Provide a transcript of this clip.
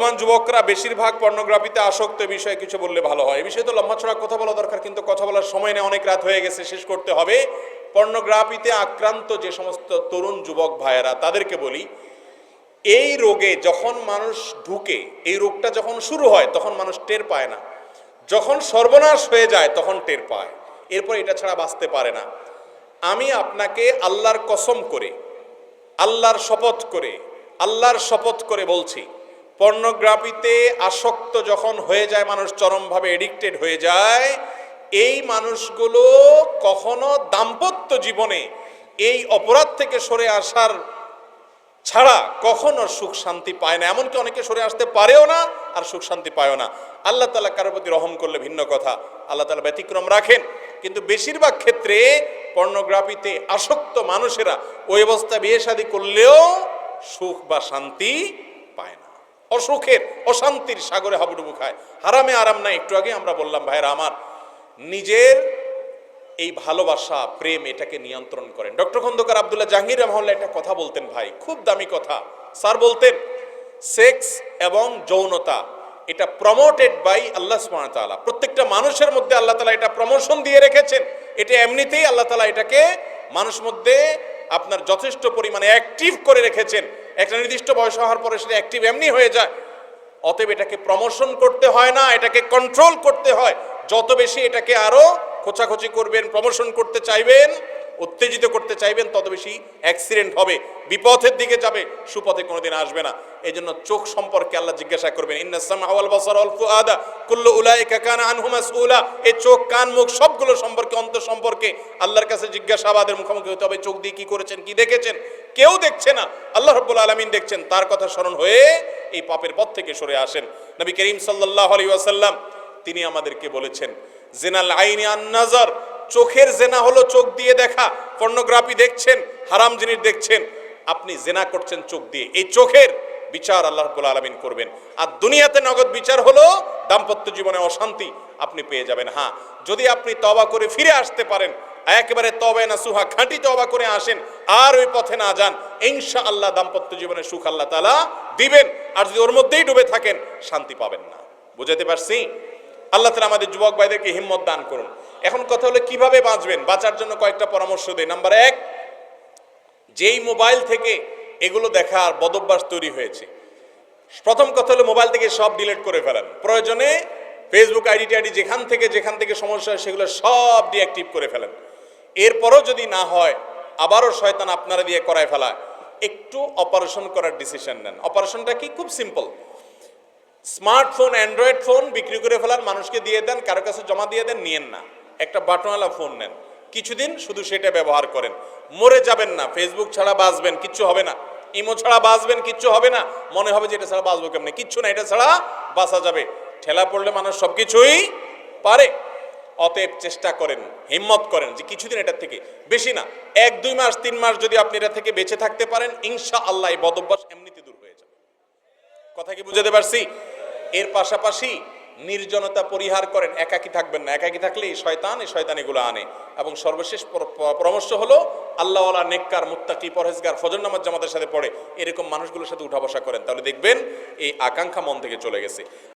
বর্তমান যুবকরা বেশিরভাগ পর্নোগ্রাফিতে আসক্ত বিষয়ে কিছু বললে ভালো হয়। এ বিষয়ে তো লম্বা ছড়া কথা বলা দরকার, কিন্তু কথা বলার সময় নেই অনেক রাত হয়ে গেছে, শেষ করতে হবে। পর্নোগ্রাফিতে আক্রান্ত যে সমস্ত তরুণ যুবক ভাইয়েরা, তাদেরকে বলি, এই রোগে যখন মানুষ ঢুকে, এই রোগটা যখন শুরু হয়, তখন মানুষ টের পায় না। যখন সর্বনাশ হয়ে যায়, তখন টের পায়। এরপর এটা ছাড়া বাঁচতে পারে না। আমি আপনাকে আল্লাহর কসম করে, আল্লাহর শপথ করে, আল্লাহর শপথ করে বলছি পর্নোগ্রাফিতে আসক্ত যখন হয়ে যায়, মানুষ চরমভাবে এডিক্টেড হয়ে যায়, এই মানুষগুলো কখনো দাম্পত্য জীবনে এই অপরাধ থেকে সরে আসার ছাড়া কখনো সুখ শান্তি পায় না। এমনকি অনেকে সরে আসতে পারেও না আর সুখ শান্তি পায়ও না। আল্লাহ তালা কারোর প্রতি রহম করলে ভিন্ন কথা। আল্লাহ তালা ব্যতিক্রম রাখেন। কিন্তু বেশিরভাগ ক্ষেত্রে পর্নোগ্রাফিতে আসক্ত মানুষেরা ওই অবস্থা বিয়ে শাদী করলেও সুখ বা শান্তি পায় না। অসুখের, অশান্তির সাগরে হাবুডুবু খায়। হারামে আরাম নাই। একটু আগে আমরা বললাম ভাইরা আমার নিজের এই ভালোবাসা, প্রেম এটাকে নিয়ন্ত্রণ করেন। ডক্টর খন্দকার আবদুল্লাহ জাহাঙ্গীর রহমাল্লাহ একটা কথা বলতেন, ভাই, খুব দামি কথা। স্যার বলতেন, সেক্স এবং যৌনতা, এটা প্রমোটেড বাই আল্লাহ ওয়া প্রত্যেকটা মানুষের মধ্যে আল্লাহ তাআলা এটা প্রমোশন দিয়ে রেখেছেন। এটা এমনিতেই আল্লাহ তাআলা এটাকে মানুষ মধ্যে আপনার যথেষ্ট পরিমাণে অ্যাক্টিভ করে রেখেছেন। একটা নির্দিষ্ট বয়স হওয়ার পরে সেটা অ্যাক্টিভ এমনি হয়ে যায়। অতএব এটাকে প্রমোশন করতে হয় না, এটাকে কন্ট্রোল করতে হয়। যত বেশি এটাকে আরও খোঁচাখুচি করবেন প্রমোশন করতে চাইবেন, উত্তেজিত করতে চাইবেন, তত বেশি অ্যাক্সিডেন্ট হবে। বিপথের দিকে যাবে, সুপথে কোনোদিন আসবে না। এই জন্য চোখ সম্পর্কে আল্লাহ জিজ্ঞাসা করবেন ইন্নাসাম আওয়াল বাসার অল ফুআদা, কুল্লু উলাইকা কানা আনহু মাসউলা। এই চোখ, কান, মুখ সবগুলো সম্পর্কে অন্তর সম্পর্কে আল্লাহর কাছে জিজ্ঞাসাবাদের মুখোমুখি হতে হবে। চোখ দিয়ে কি করেছেন, কি দেখেছেন? কেউ দেখছে না। আল্লাহ রব্বুল আলামিন দেখছেন, তার কথা স্মরণ হয়ে এই পাপের পথ থেকে সরে আসেন। নবী করিম সাল্লাল্লাহু আলাইহি ওয়াসাল্লাম তিনি আমাদেরকে বলেছেন, জেনাল আইনি আন নাজার, চোখের জেনা হলো চোখ দিয়ে দেখা। পর্নোগ্রাফি দেখছেন, হারাম জিনিস দেখছেন। আপনি জেনা করছেন চোখ দিয়ে। এই চোখের বিচার আল্লাহ রাব্বুল আলামিন করবেন। আর দুনিয়াতে নগদ বিচার হলো দাম্পত্য জীবনে অশান্তি, আপনি পেয়ে যাবেন। হ্যাঁ যদি আপনি তবা করে ফিরে আসতে পারেন একেবারে তবে না সুহা খাঁটি তবা করে আসেন, আর ওই পথে না যান। ইনশা আল্লাহ দাম্পত্য জীবনে সুখ আল্লাহ তালা দিবেন। আর যদি ওর মধ্যেই ডুবে থাকেন, শান্তি পাবেন না। বুঝাতে পারছি? আল্লাহ তালা আমাদের যুবক ভাইদেরকে হিম্মত দান করুন। এখন কথা হলো, কীভাবে বাঁচবেন? বাঁচার জন্য কয়েকটা পরামর্শ দেয় নাম্বার এক, যেই মোবাইল থেকে এগুলো দেখার বদভ্যাস তৈরি হয়েছে, প্রথম কথা হলো মোবাইল থেকে সব ডিলিট করে ফেলেন। প্রয়োজনে ফেসবুক আইডি টাইডি যেখান থেকে যেখান থেকে সমস্যা হয়, সেগুলো সব ডিঅ্যাক্টিভ করে ফেলেন। এরপরও যদি না হয়, আবারও শয়তান আপনারা দিয়ে করায় ফেলা একটু অপারেশন করার ডিসিশন নেন। অপারেশনটা কি? খুব সিম্পল স্মার্টফোন অ্যান্ড্রয়েড ফোন বিক্রি করে ফেলার মানুষকে দিয়ে দেন, কারও কাছে জমা দিয়ে দেন, নিয়েন না। একটা বাটনওয়ালা ফোন নেন। কিছুদিন শুধু সেটা ব্যবহার করেন। মরে যাবেন না। ফেসবুক ছাড়া বাঁচবেন, কিচ্ছু হবে না। ইমো ছাড়া বাঁচবেন, কিচ্ছু হবে না। মনে হবে যে এটা ছাড়া বাঁচবো কেমনি? কিচ্ছু না, এটা ছাড়া বাঁচা যাবে। ঠেলা পড়লে মানুষ সব কিছুই পারে। অতএব চেষ্টা করেন, হিম্মত করেন যে কিছুদিন এটার থেকে বেশি না। এক, দুই মাস, তিন মাস যদি আপনি এটা থেকে বেঁচে থাকতে পারেন ইনশা আল্লাহ এই বদভ্যাস এমনিতে দূর হয়ে যাবে। কথা কি বুঝাতে পারছি? এর পাশাপাশি নির্জনতা পরিহার করেন, একাকি থাকবেন না। একাকি থাকলে এই শয়তান এই শয়তান এগুলো আনে। এবং সর্বশেষ পরামর্শ হলো, আল্লাহওয়ালা নেককার, মুত্তাকি, পরহেজগার, ফজর নামাজ জামাতের সাথে পড়ে, এরকম মানুষগুলোর সাথে উঠা বসা করেন। তাহলে দেখবেন এই আকাঙ্ক্ষা মন থেকে চলে গেছে।